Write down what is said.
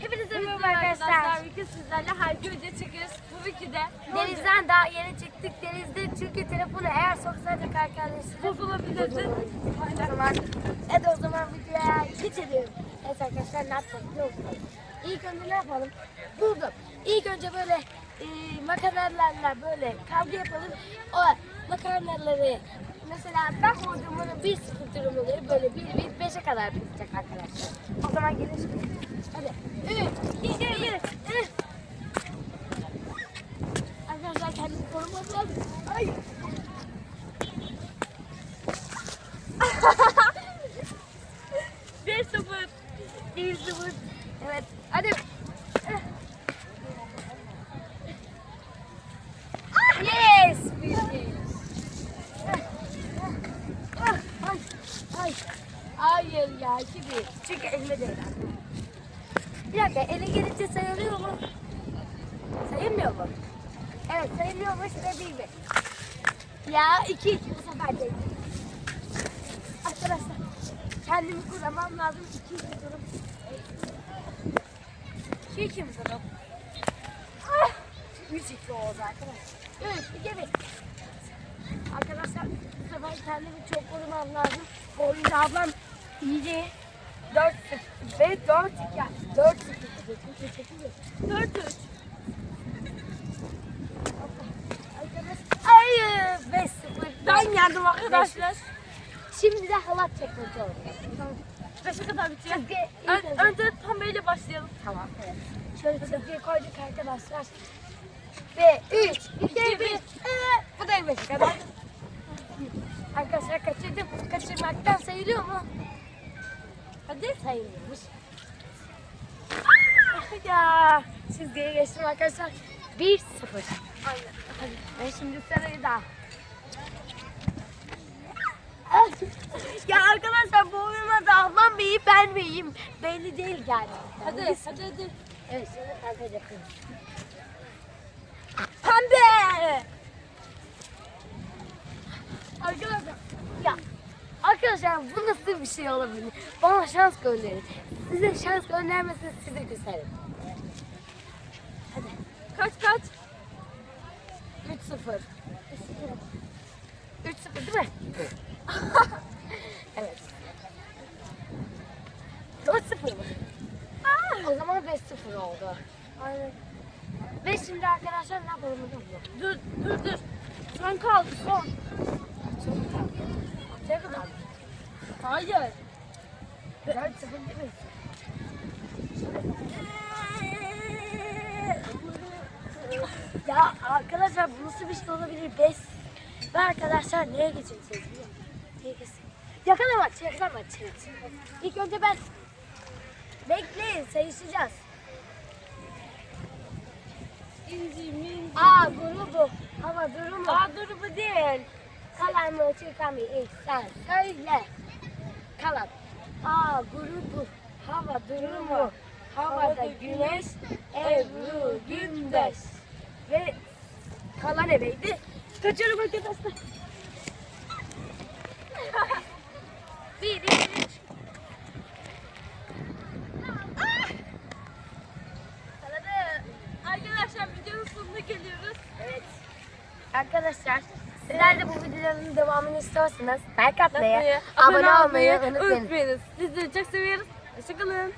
Hepinize Merhaba arkadaşlar. Bugün sizlerle harika video çekiyoruz. Bu videoda Denizden daha yeni çıktık. Denizde çünkü telefonu eğer soksaydık arkadaşlar. bozulabilirdi. O zaman, hadi o zaman videoya geçelim. Evet arkadaşlar ne yapacağız biliyor musunuz? İlk önce ne yapalım? Buldum. İlk önce böyle e, makarnalarla böyle kavga yapalım. O makarnaları mesela ben koydum bunu 1-0 durum oluyor. Böyle 1-1-5'e kadar bitecek arkadaşlar. O zaman gelin şimdi. Hadi. 3, 2, 1. Arkadaşlar kendimi korumam lazım. Ay. Bir sıfır. 1-0. Evet. Hadi. Yes! Ah, Ay, ay. Hayır ya, iki bir. Çünkü elime değdi. Bir dakika, ele gelince sayılıyor mu? Sayılmıyor mu? Evet, sayılıyormuş ve bir bir. Ya iki iki bu sefer değil. Arkadaşlar, kendimi kuramam lazım. İki iki durum. İki mi durum? Ah! Üç iki oldu arkadaşlar. İki, bir. Arkadaşlar bu sefer kendimi çok korumam lazım. O oyunda ablam iyice 4 ve 4 yani 4 4 3 Hayır 5 0 Ben yendim arkadaşlar. Şimdi de halat çekmece oldu. Beşe kadar bitiyor. Çizgi Ön, önce tam böyle başlayalım. Tamam evet. Şöyle çizgiye koyduk arkadaşlar. Ve 3, 2, 1. Bu da elbette kadar. Arkadaşlar kaçırdım. Kaçırmaktan sayılıyor mu? Hadi sayılıyormuş. Ah, ya çizgiye geçtim arkadaşlar. 1 0. Aynen. Hadi ben şimdi sarıyı da. Ah, ya arkadaşlar bu oyunda ablam mı iyi ben mi iyiyim belli değil yani. Hadi hadi hadi. Evet şimdi pembe yapıyoruz. Pembe. Arkadaşlar ya arkadaşlar bu nasıl bir şey olabilir? Bana şans gönderin. Size şans göndermesini size küserim. Hadi Kaç kaç? 3-0. 3-0 değil mi? evet. o zaman 5-0 oldu. Aynen. Ve şimdi arkadaşlar ne yapalım biliyor? Dur dur dur. Son kaldı son. Ne kadar? Hayır. 4-0 değil mi? Ya arkadaşlar bu nasıl bir şey olabilir? Beş. Ve arkadaşlar neye geçeceğiz biliyor musun? Neye geçeceğiz? Yakalamaç, yakalamaç. İlk önce ben... Bekleyin, sayışacağız. İnci minci. A grubu, hava durumu. Aa dur bu değil. Kalan mı çıkan mı ilk sen söyle. Kalan. A grubu, hava durumu. Havada güneş, Ebru Gündeş. Ve kalan eveydi. Kaçıyorum arkadaşlar. bir, iki, üç. Hadi. Arkadaşlar videonun sonuna geliyoruz. Evet. Arkadaşlar sizler de bu videoların devamını istiyorsanız like atmayı, abone olmayı unutmayın. unutmayınız. Sizleri çok seviyoruz. Hoşçakalın.